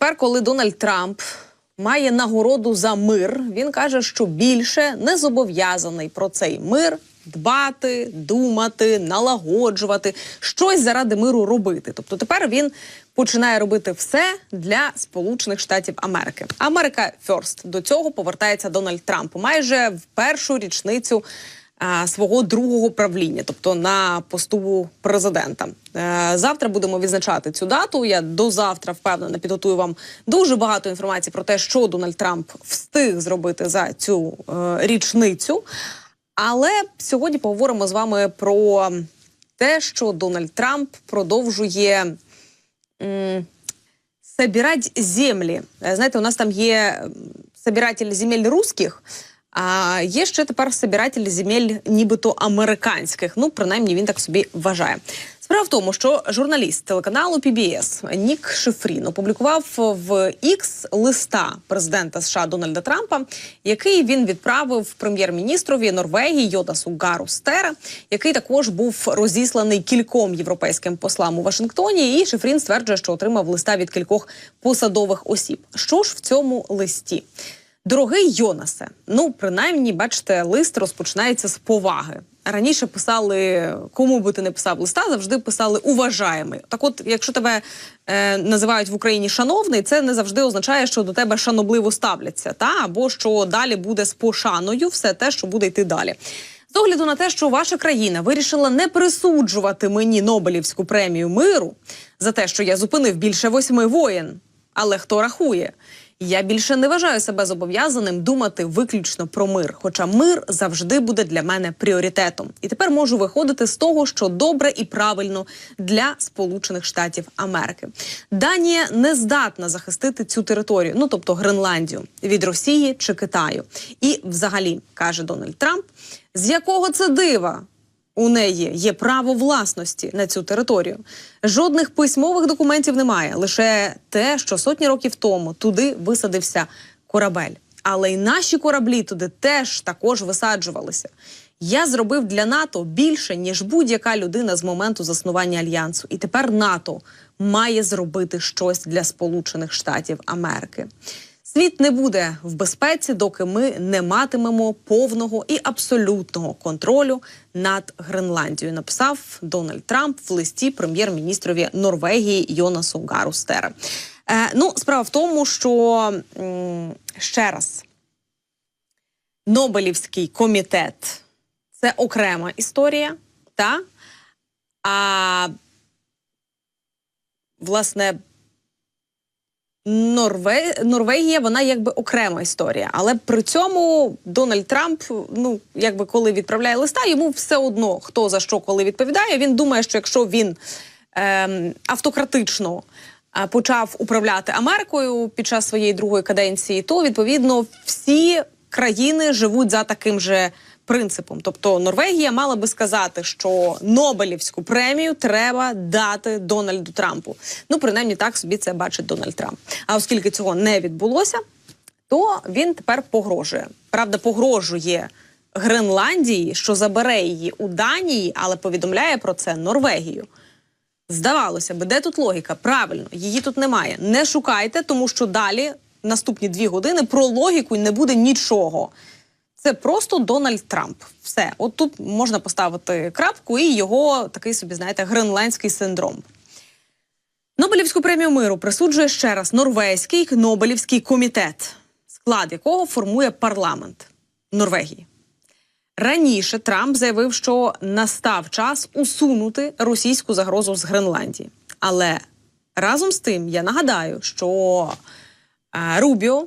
Тепер, коли Дональд Трамп має нагороду за мир, він каже, що більше не зобов'язаний про цей мир дбати, думати, налагоджувати, щось заради миру робити. Тобто тепер він починає робити все для Сполучених Штатів Америки. Америка Ферст. До цього повертається Дональд Трамп майже в першу річницю свого другого правління, тобто на посту президента. Е, Завтра будемо відзначати цю дату. Я до завтра впевнена підготую вам дуже багато інформації про те, що Дональд Трамп встиг зробити за цю е, річницю. Але сьогодні поговоримо з вами про те, що Дональд Трамп продовжує собирать землі. Е, Знаєте, у нас там є собиратель земель русських, а є ще тепер собиратель земель нібито американських. Ну, принаймні, він так собі вважає. Справа в тому, що журналіст телеканалу PBS Нік Шифрін опублікував в X листа президента США Дональда Трампа, який він відправив прем'єр-міністрові Норвегії Йодасу Гару Стера, який також був розісланий кільком європейським послам у Вашингтоні. І Шифрін стверджує, що отримав листа від кількох посадових осіб. Що ж в цьому листі? Дорогий Йонасе, ну принаймні, бачите, лист розпочинається з поваги. Раніше писали, кому би ти не писав листа, завжди писали уважаємий. Так, от, якщо тебе е, називають в Україні шановний, це не завжди означає, що до тебе шанобливо ставляться, та або що далі буде з пошаною все те, що буде йти далі. З огляду на те, що ваша країна вирішила не присуджувати мені Нобелівську премію миру за те, що я зупинив більше восьми воєн. Але хто рахує? Я більше не вважаю себе зобов'язаним думати виключно про мир, хоча мир завжди буде для мене пріоритетом. І тепер можу виходити з того, що добре і правильно для Сполучених Штатів Америки. Данія не здатна захистити цю територію, ну тобто Гренландію, від Росії чи Китаю. І, взагалі, каже Дональд Трамп, з якого це дива у неї є право власності на цю територію. Жодних письмових документів немає, лише те, що сотні років тому туди висадився корабель. Але й наші кораблі туди теж також висаджувалися. Я зробив для НАТО більше ніж будь-яка людина з моменту заснування альянсу. І тепер НАТО має зробити щось для Сполучених Штатів Америки. Світ не буде в безпеці, доки ми не матимемо повного і абсолютного контролю над Гренландією. Написав Дональд Трамп в листі прем'єр-міністрові Норвегії Йонасу Гару Стера. Е, ну, справа в тому, що ще раз Нобелівський комітет це окрема історія, та а власне. Норве... Норвегія, вона якби окрема історія. Але при цьому Дональд Трамп, ну якби коли відправляє листа, йому все одно хто за що коли відповідає. Він думає, що якщо він ем, автократично е, почав управляти Америкою під час своєї другої каденції, то відповідно всі країни живуть за таким же принципом. Тобто Норвегія мала би сказати, що Нобелівську премію треба дати Дональду Трампу. Ну, принаймні так собі це бачить Дональд Трамп. А оскільки цього не відбулося, то він тепер погрожує. Правда, погрожує Гренландії, що забере її у Данії, але повідомляє про це Норвегію. Здавалося би, де тут логіка? Правильно, її тут немає. Не шукайте, тому що далі наступні дві години про логіку не буде нічого. Це просто Дональд Трамп. Все, от тут можна поставити крапку і його такий собі, знаєте, гренландський синдром. Нобелівську премію миру присуджує ще раз Норвезький Нобелівський комітет, склад якого формує парламент Норвегії. Раніше Трамп заявив, що настав час усунути російську загрозу з Гренландії. Але разом з тим я нагадаю, що е, Рубіо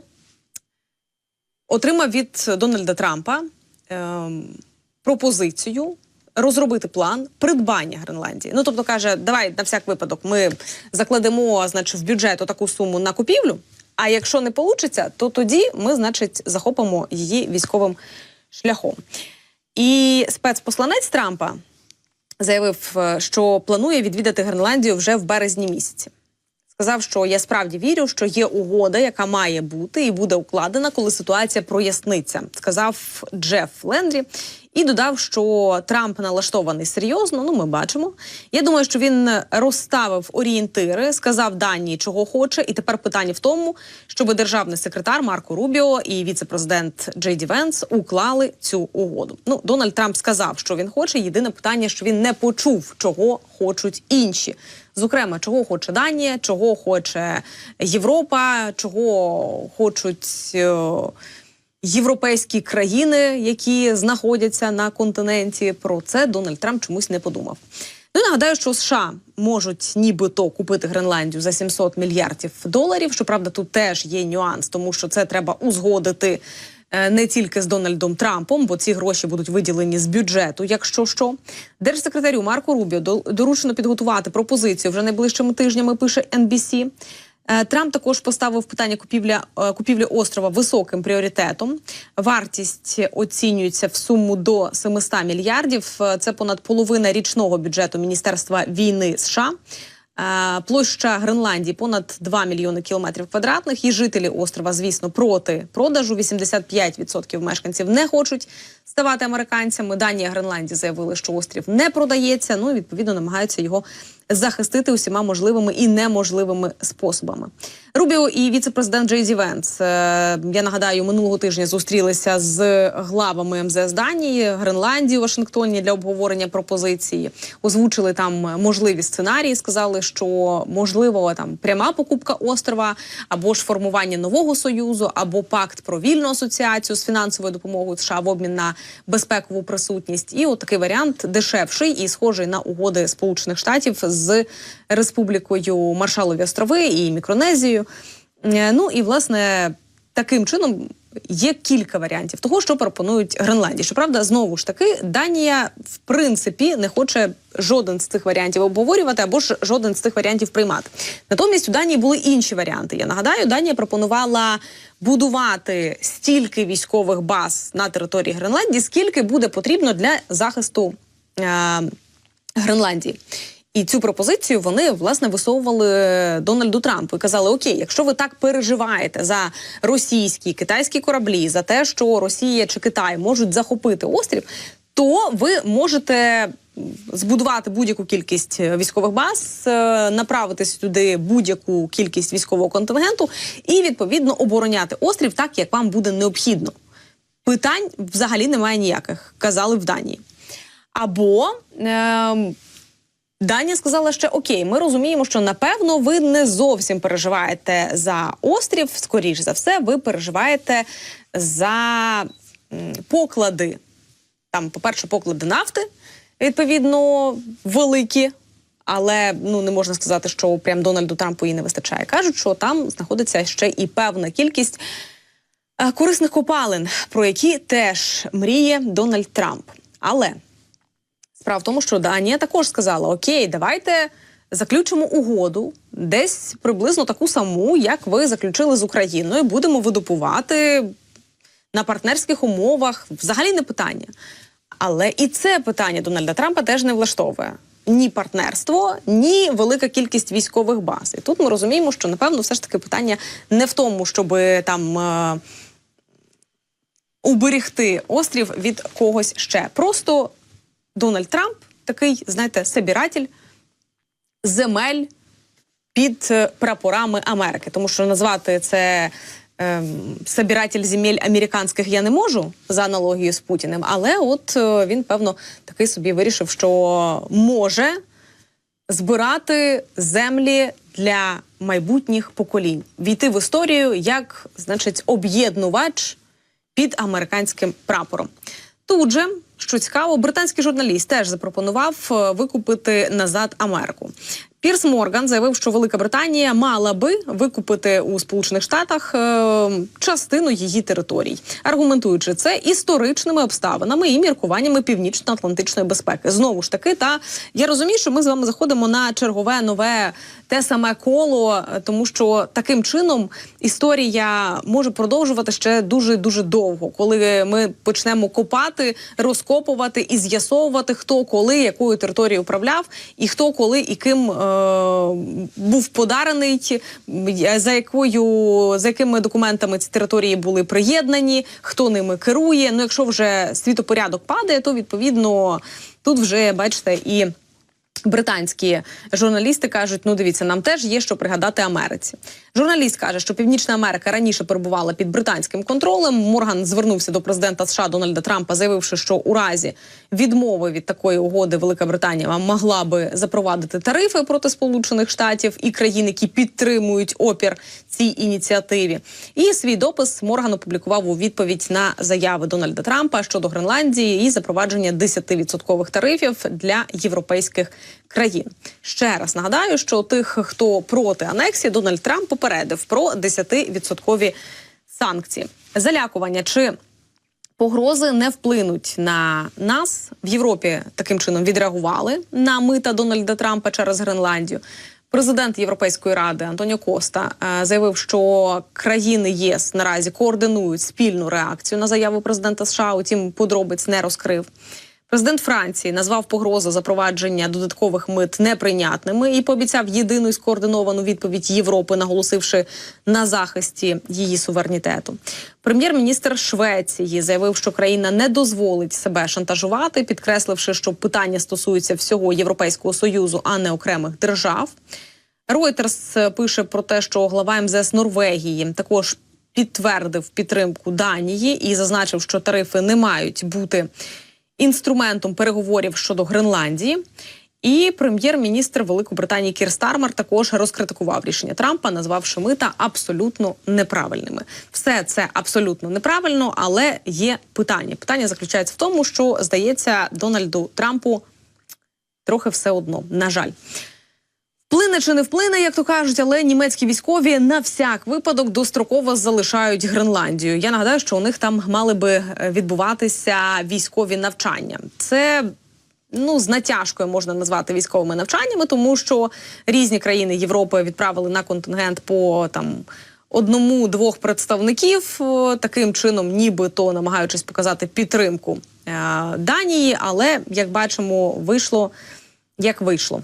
отримав від Дональда Трампа ем, пропозицію розробити план придбання Гренландії. Ну тобто каже, давай на всяк випадок ми закладемо, значить, в бюджет таку суму на купівлю. А якщо не вийде, то тоді ми, значить, захопимо її військовим шляхом. І спецпосланець Трампа заявив, е, що планує відвідати Гренландію вже в березні місяці. Сказав, що я справді вірю, що є угода, яка має бути і буде укладена, коли ситуація проясниться. Сказав Джеф Лендрі. І додав, що Трамп налаштований серйозно. Ну, ми бачимо. Я думаю, що він розставив орієнтири, сказав Данії, чого хоче. І тепер питання в тому, щоб державний секретар Марко Рубіо і віце-президент Джей Ді Венс уклали цю угоду. Ну, Дональд Трамп сказав, що він хоче. Єдине питання, що він не почув, чого хочуть інші. Зокрема, чого хоче Данія, чого хоче Європа, чого хочуть. Європейські країни, які знаходяться на континенті. Про це Дональд Трамп чомусь не подумав. Ну нагадаю, що США можуть нібито купити Гренландію за 700 мільярдів доларів. Щоправда, тут теж є нюанс, тому що це треба узгодити. е, Не тільки з Дональдом Трампом, бо ці гроші будуть виділені з бюджету, якщо що. Держсекретарю Марко Рубіо до- доручено підготувати пропозицію вже найближчими тижнями. Пише NBC. Е, Трамп також поставив питання купівля е, купівлі острова високим пріоритетом. Вартість оцінюється в суму до 700 мільярдів. Е, Це понад половина річного бюджету Міністерства війни США. Площа Гренландії понад 2 мільйони кілометрів квадратних. І жителі острова, звісно, проти продажу. 85% мешканців не хочуть ставати американцями. Данія Гренландії заявили, що острів не продається. Ну і відповідно намагаються його захистити усіма можливими і неможливими способами. Рубіо і віце-президент Джей Ді Венс, е, я нагадаю, минулого тижня зустрілися з главами МЗС Данії, Гренландії Вашингтоні для обговорення пропозиції. Озвучили там можливі сценарії. Сказали, що можливо там пряма покупка острова, або ж формування нового союзу, або пакт про вільну асоціацію з фінансовою допомогою США в обмін на безпекову присутність. І от такий варіант дешевший і схожий на угоди Сполучених Штатів з Республікою Маршалові острови і Мікронезією. Е, Ну і власне таким чином. Є кілька варіантів того, що пропонують Гренландії. Щоправда, знову ж таки, Данія в принципі не хоче жоден з цих варіантів обговорювати або ж жоден з цих варіантів приймати. Натомість у Данії були інші варіанти. Я нагадаю, Данія пропонувала будувати стільки військових баз на території Гренландії, скільки буде потрібно для захисту е- Гренландії. І цю пропозицію вони власне висовували Дональду Трампу і казали: Окей, якщо ви так переживаєте за російські китайські кораблі, за те, що Росія чи Китай можуть захопити острів, то ви можете збудувати будь-яку кількість військових баз, е, направити сюди будь-яку кількість військового контингенту і відповідно обороняти острів так, як вам буде необхідно. Питань взагалі немає ніяких, казали в Данії. Або ем, Данія сказала ще окей, ми розуміємо, що напевно ви не зовсім переживаєте за острів. Скоріш за все, ви переживаєте за поклади. Там, по-перше, поклади нафти, відповідно, великі. Але ну не можна сказати, що прям Дональду Трампу її не вистачає. Кажуть, що там знаходиться ще і певна кількість е, корисних копалин, про які теж мріє Дональд Трамп. Але Справа в тому, що Данія також сказала: Окей, давайте заключимо угоду десь приблизно таку саму, як ви заключили з Україною. Будемо видобувати на партнерських умовах. Взагалі не питання. Але і це питання Дональда Трампа теж не влаштовує. Ні партнерство, ні велика кількість військових баз. І тут ми розуміємо, що напевно все ж таки питання не в тому, щоб там е, уберегти острів від когось ще. Просто Дональд Трамп такий, знаєте, собиратель земель під е, прапорами Америки. Тому що назвати це е, собиратель земель американських я не можу за аналогією з Путіним. Але от е, він, певно, такий собі вирішив, що може збирати землі для майбутніх поколінь, війти в історію як, значить, об'єднувач під американським прапором. Тут же, що цікаво, британський журналіст теж запропонував е, викупити назад Америку. Пірс Морган заявив, що Велика Британія мала би викупити у Сполучених Штатах е, частину її територій, аргументуючи це історичними обставинами і міркуваннями північно-атлантичної безпеки. Знову ж таки, та я розумію, що ми з вами заходимо на чергове нове те саме коло, тому що таким чином історія може продовжувати ще дуже дуже довго, коли ми почнемо копати, розкопувати і з'ясовувати, хто коли якою територією управляв, і хто коли і ким е, був подарений, е, за якою за якими документами ці території були приєднані, хто ними керує. Ну, якщо вже світопорядок падає, то відповідно тут вже бачите і. Британські журналісти кажуть: ну дивіться, нам теж є що пригадати Америці. Журналіст каже, що Північна Америка раніше перебувала під британським контролем. Морган звернувся до президента США Дональда Трампа, заявивши, що у разі відмови від такої угоди Велика Британія могла би запровадити тарифи проти Сполучених Штатів і країн, які підтримують опір цій ініціативі. І свій допис Морган опублікував у відповідь на заяви Дональда Трампа щодо Гренландії і запровадження 10% тарифів для європейських країн. Ще раз нагадаю, що тих, хто проти анексії, Дональд Трамп попередив про 10% санкції. Залякування чи погрози не вплинуть на нас в Європі. Таким чином відреагували на мита Дональда Трампа через Гренландію. Президент Європейської ради Антоніо Коста е, заявив, що країни єС наразі координують спільну реакцію на заяву президента США. Утім, подробиць не розкрив. Президент Франції назвав погрозу запровадження додаткових мит неприйнятними і пообіцяв єдину і скоординовану відповідь Європи, наголосивши на захисті її суверенітету. Прем'єр-міністр Швеції заявив, що країна не дозволить себе шантажувати, підкресливши, що питання стосується всього Європейського союзу, а не окремих держав. Reuters пише про те, що глава МЗС Норвегії також підтвердив підтримку Данії і зазначив, що тарифи не мають бути інструментом переговорів щодо Гренландії. І прем'єр-міністр Великобританії Кір Стармер також розкритикував рішення Трампа, назвавши мита абсолютно неправильними. Все це абсолютно неправильно, але є питання. Питання заключається в тому, що здається Дональду Трампу трохи все одно. На жаль. Вплине чи не вплине, як то кажуть, але німецькі військові на всяк випадок достроково залишають Гренландію. Я нагадаю, що у них там мали би е, відбуватися військові навчання. Це ну з натяжкою можна назвати військовими навчаннями, тому що різні країни Європи відправили на контингент по там. Одному-двох представників таким чином, нібито намагаючись показати підтримку е, Данії, але як бачимо, вийшло як вийшло.